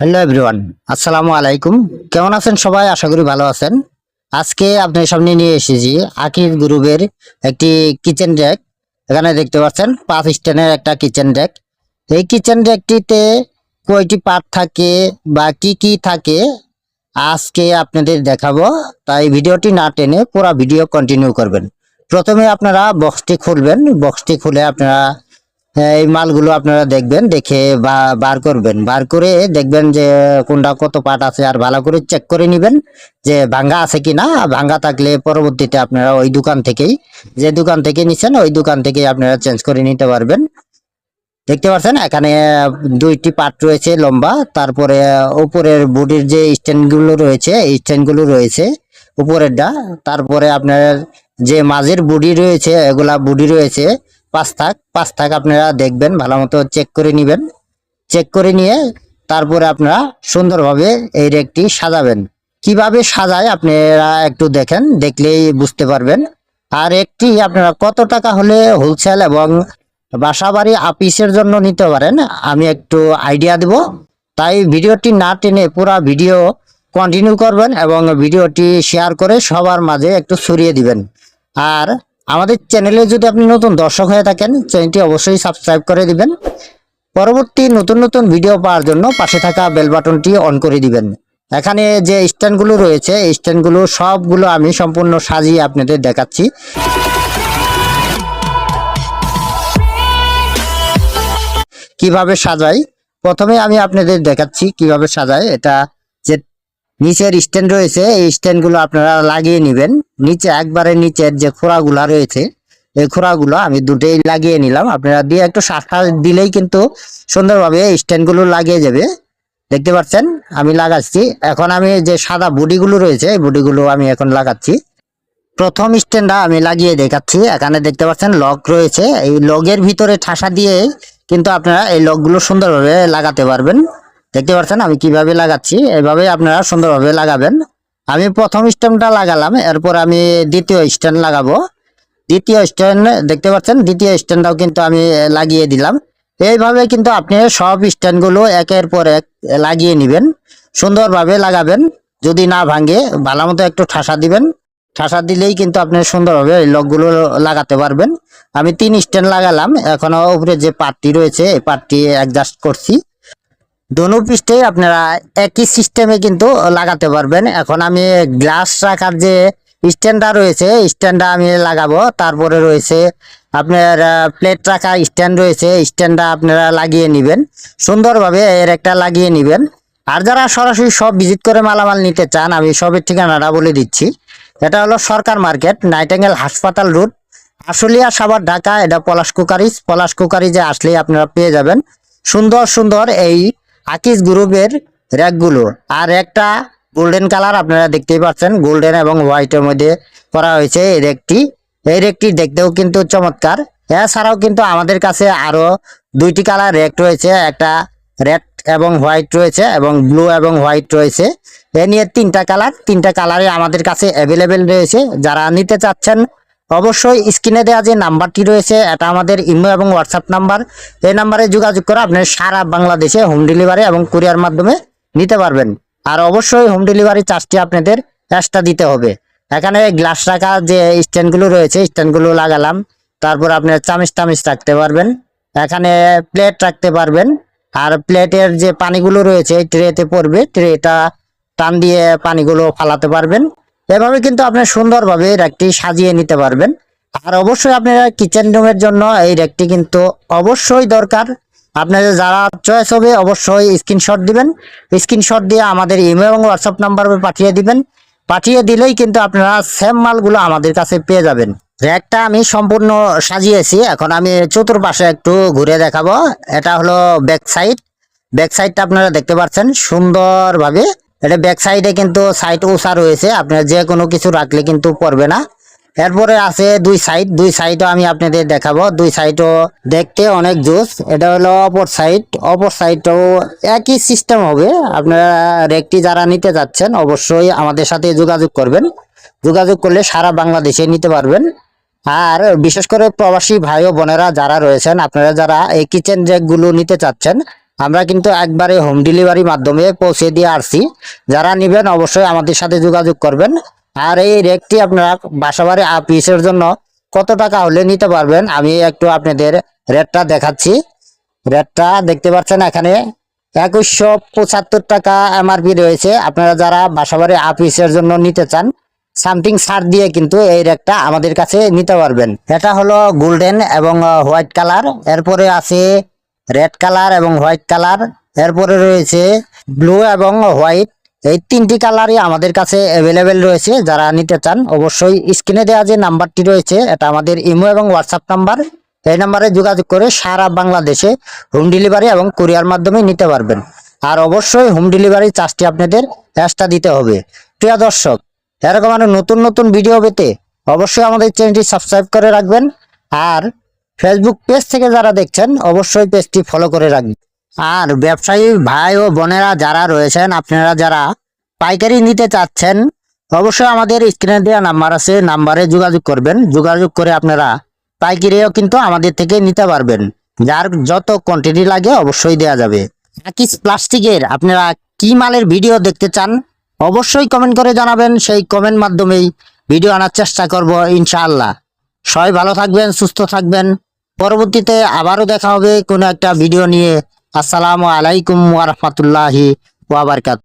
Hello everyone আসসালামু আলাইকুম কেমন আছেন সবাই? আশা করি ভালো আছেন। আজকে আপনার সামনে নিয়ে এসেছি আকির গ্রুপের একটি কিচেন র্যাক এখানে দেখতে পাচ্ছেন, পাঁচ স্ট্যান্ডের একটা কিচেন র্যাক এই কিচেন র্যাকটিতে কয়টি পার্ট থাকে বা কি কি থাকে, আজকে আপনাদের দেখাবো। তাই ভিডিওটি না টেনে পুরো ভিডিও কন্টিনিউ করবেন। প্রথমে আপনারা বক্সটি খুলবেন। বক্সটি খুলে আপনারা এই মালগুলো আপনারা দেখবেন, দেখে বার করবেন। বার করে দেখবেন যে কোনটা কত পার্ট আছে, আর ভালো করে চেক করে নেবেন যে ভাঙ্গা আছে কি না ভাঙ্গা থাকলে পরবর্তীতে আপনারা ওই দোকান থেকেই, যে দোকান থেকে নিছেন, ওই দোকান থেকেই আপনারা চেঞ্জ করে নিতে পারবেন। দেখতে পাচ্ছেন এখানে দুইটি পাট রয়েছে লম্বা, তারপরে উপরের বডির যে স্ট্যান্ডগুলো রয়েছে, এই স্ট্যান্ডগুলো রয়েছে উপরেরটা। তারপরে আপনার যে মাঝের বডি রয়েছে, এগুলা বডি রয়েছে পাঁচ থাক পাঁচ থাক আপনারা দেখবেন ভালো মতো চেক করে নেবেন। চেক করে নিয়ে তারপরে আপনারা সুন্দরভাবে এই রেকটি সাজাবেন। কীভাবে সাজায় আপনারা একটু দেখেন, দেখলেই বুঝতে পারবেন। আর একটি আপনারা কত টাকা হলে হোলসেল এবং বাসা বাড়ি আপিসের জন্য নিতে পারেন, আমি একটু আইডিয়া দেব। তাই ভিডিওটি না টেনে পুরো ভিডিও কন্টিনিউ করবেন এবং ভিডিওটি শেয়ার করে সবার মাঝে একটু ছড়িয়ে দিবেন। আর আমাদের চ্যানেলে যদি আপনি নতুন দর্শক হয়ে থাকেন চ্যানেলটি অবশ্যই সাবস্ক্রাইব করে দিবেন। পরবর্তী নতুন নতুন ভিডিও পাওয়ার জন্য পাশে থাকা বেল বাটনটি অন করে দিবেন। এখানে যে স্ট্যান্ডগুলো রয়েছে, এই স্ট্যান্ডগুলো সবগুলো আমি সম্পূর্ণ সাজিয়ে আপনাদের দেখাচ্ছি। কীভাবে সাজাই? প্রথমে আমি আপনাদের দেখাচ্ছি কীভাবে সাজাই এটা নিচের স্ট্যান্ড রয়েছে, এই স্ট্যান্ডগুলো আপনারা লাগিয়ে নেবেন। নিচে একবারে নিচের যে খোড়াগুলা রয়েছে, এই খোড়াগুলো আমি দুটোই লাগিয়ে নিলাম। আপনারা দিয়ে একটু শাখা দিলেই কিন্তু সুন্দরভাবে স্ট্যান্ডগুলো লাগিয়ে যাবে। দেখতে পাচ্ছেন, আমি লাগাচ্ছি। এখন আমি যে সাদা বডিগুলো রয়েছে, এই বডিগুলো আমি এখন লাগাচ্ছি। প্রথম স্ট্যান্ডটা আমি লাগিয়ে দেখাচ্ছি। এখানে দেখতে পাচ্ছেন, লক রয়েছে। এই লগের ভিতরে ঠাসা দিয়ে কিন্তু আপনারা এই লকগুলো সুন্দরভাবে লাগাতে পারবেন। দেখতে পাচ্ছেন আমি কীভাবে লাগাচ্ছি? এভাবে আপনারা সুন্দরভাবে লাগাবেন। আমি প্রথম স্ট্যান্ডটা লাগালাম, এরপর আমি দ্বিতীয় স্ট্যান্ড লাগাবো। দ্বিতীয় স্ট্যান্ড, দেখতে পাচ্ছেন, দ্বিতীয় স্ট্যান্ডটাও কিন্তু আমি লাগিয়ে দিলাম। এইভাবে কিন্তু আপনি সব স্ট্যান্ডগুলো একের পর এক লাগিয়ে নেবেন। সুন্দরভাবে লাগাবেন, যদি না ভাঙে ভালো মতো একটু ঠাসা দিবেন। ঠাসা দিলেই কিন্তু আপনি সুন্দরভাবে এই লকগুলো লাগাতে পারবেন। আমি তিন স্ট্যান্ড লাগালাম, এখনও উপরে যে পার্টটি রয়েছে, এই পার্টটি অ্যাডজাস্ট করছি। দোনো পৃষ্ঠে আপনারা একই সিস্টেমে কিন্তু লাগাতে পারবেন। এখন আমি গ্লাস রাখার যে স্ট্যান্ডটা রয়েছে স্ট্যান্ডটা আমি লাগাবো। তারপরে রয়েছে আপনার প্লেট রাখা স্ট্যান্ড রয়েছে স্ট্যান্ডটা আপনারা লাগিয়ে নেবেন। সুন্দরভাবে এর একটা লাগিয়ে নেবেন। আর যারা সরাসরি সব ভিজিট করে মালামাল নিতে চান, আমি সবের ঠিকানাটা বলে দিচ্ছি। এটা হলো সরকার মার্কেট নাইটেঙ্গেল হাসপাতাল রোড, আশুলিয়া, সাভার, ঢাকা। এটা পলাশ কুকারিজ পলাশ কুকারিজে আসলেই আপনারা পেয়ে যাবেন। সুন্দর সুন্দর এই আকিস গ্রুপের র্যাকগুলো। আর একটা গোল্ডেন কালার আপনারা দেখতেই পাচ্ছেন, গোল্ডেন এবং হোয়াইটের মধ্যে করা হয়েছে এই র্যাকটি। এই র্যাকটি দেখতেও কিন্তু চমৎকার। এছাড়াও কিন্তু আমাদের কাছে আরও দুইটি কালার র্যাক রয়েছে, একটা রেড এবং হোয়াইট রয়েছে এবং ব্লু এবং হোয়াইট রয়েছে। এ নিয়ে তিনটা কালার, তিনটা কালারে আমাদের কাছে অ্যাভেলেবেল রয়েছে। যারা নিতে চাচ্ছেন অবশ্যই স্ক্রিনে দেওয়া যে নাম্বারটি রয়েছে, এটা আমাদের ইমো এবং হোয়াটসঅ্যাপ নাম্বার। এই নাম্বারে যোগাযোগ করে আপনি সারা বাংলাদেশে হোম ডেলিভারি এবং কুরিয়ার মাধ্যমে নিতে পারবেন। আর অবশ্যই হোম ডেলিভারি চার্জটি আপনাদের এক্সট্রা দিতে হবে। এখানে গ্লাস রাখা যে স্ট্যান্ডগুলো রয়েছে, স্ট্যান্ডগুলো লাগালাম। তারপর আপনার চামিচ টামিচ রাখতে পারবেন। এখানে প্লেট রাখতে পারবেন। আর প্লেটের যে পানিগুলো রয়েছে ট্রেতে পড়বে। ট্রেটা টান দিয়ে পানিগুলো ফালাতে পারবেন। এভাবে কিন্তু আপনি সুন্দরভাবে র্যাকটি সাজিয়ে নিতে পারবেন। আর অবশ্যই আপনারা কিচেন রুমের জন্য এই র্যাকটি কিন্তু অবশ্যই দরকার। আপনাদের যারা চয়েস হবে অবশ্যই স্ক্রিনশট দিবেন। স্ক্রিনশট দিয়ে আমাদের ইমেল এবং হোয়াটসঅ্যাপ নাম্বারে পাঠিয়ে দিবেন। পাঠিয়ে দিলেই কিন্তু আপনারা সেম মালগুলো আমাদের কাছে পেয়ে যাবেন। র্যাকটা আমি সম্পূর্ণ সাজিয়েছি। এখন আমি চতুর্পাশে একটু ঘুরে দেখাবো। এটা হলো ব্যাক সাইড ব্যাক সাইডটা আপনারা দেখতে পাচ্ছেন সুন্দরভাবে। এটা ব্যাক সাইডে কিন্তু সাইড উষা রয়েছে। আপনার যে কোনো কিছু রাখলে কিন্তু পড়বে না। এরপরে আছে দুই সাইড দুই সাইডও আমি আপনাদের দেখাবো। দুই সাইডও দেখতে অনেক জোস। এটা হলো অপর সাইড অপর সাইডটাও একই সিস্টেম হবে। আপনারা রেকটি যারা নিতে যাচ্ছেন, অবশ্যই আমাদের সাথে যোগাযোগ করবেন। যোগাযোগ করলে সারা বাংলাদেশে নিতে পারবেন। আর বিশেষ করে প্রবাসী ভাই ও বোনেরা যারা রয়েছেন, আপনারা যারা এই কিচেন র্যাকগুলো নিতে চাচ্ছেন আমরা কিন্তু একবারে হোম ডেলিভারি মাধ্যমে পৌঁছে দিয়ে আসছি। যারা নেবেন অবশ্যই আমাদের সাথে যোগাযোগ করবেন। আর এই রেকটি আপনারা বাসাবাড়ি পিসের জন্য কত টাকা হলে নিতে পারবেন? আমি একটু আপনাদের রেটটা দেখাচ্ছি। রেটটা দেখতে পাচ্ছেন এখানে একুশশো পঁচাত্তর টাকা এমআরপি রয়েছে। আপনারা যারা বাসাবাড়ি আপিসের জন্য নিতে চান, সামথিং ছাড় দিয়ে কিন্তু এই রেকটা আমাদের কাছে নিতে পারবেন। এটা হলো গোল্ডেন এবং হোয়াইট কালার এরপরে আছে রেড কালার এবং হোয়াইট কালার এরপরে রয়েছে ব্লু এবং হোয়াইট এই তিনটি কালারই আমাদের কাছে অ্যাভেলেবেল রয়েছে। যারা নিতে চান, অবশ্যই স্ক্রিনে দেওয়া যে নাম্বারটি রয়েছে, এটা আমাদের ইমো এবং হোয়াটসঅ্যাপ নাম্বার এই নাম্বারে যোগাযোগ করে সারা বাংলাদেশে হোম ডেলিভারি এবং কুরিয়ার মাধ্যমে নিতে পারবেন। আর অবশ্যই হোম ডেলিভারি চার্জটি আপনাদের এক্সট্রা দিতে হবে। প্রিয় দর্শক, এরকম আরও নতুন নতুন ভিডিও পেতে অবশ্যই আমাদের চ্যানেলটি সাবস্ক্রাইব করে রাখবেন। আর ফেসবুক পেজ থেকে যারা দেখছেন, অবশ্যই পেজটি ফলো করে রাখবেন। আর ব্যবসায়ী ভাই ও বোনেরা যারা রয়েছেন, আপনারা যারা পাইকারি নিতে চাচ্ছেন, অবশ্যই আমাদের স্ক্রিনে দেওয়া নাম্বার আছে নাম্বারে যোগাযোগ করবেন। যোগাযোগ করে আপনারা পাইকারিও কিন্তু আমাদের থেকে নিতে পারবেন। যার যত কোয়ান্টিটি লাগে, অবশ্যই দেওয়া যাবে। আকিস প্লাস্টিকের, আপনারা কি মালের ভিডিও দেখতে চান, অবশ্যই কমেন্ট করে জানাবেন। সেই কমেন্ট মাধ্যমেই ভিডিও আনার চেষ্টা করব, ইনশাআল্লাহ। সবাই ভালো থাকবেন, সুস্থ থাকবেন। পরবর্তীতে আবারও দেখা হবে কোনো একটা ভিডিও নিয়ে। আসসালামু আলাইকুম ওয়ারহমতুল্লাহি ওয়াবারকাত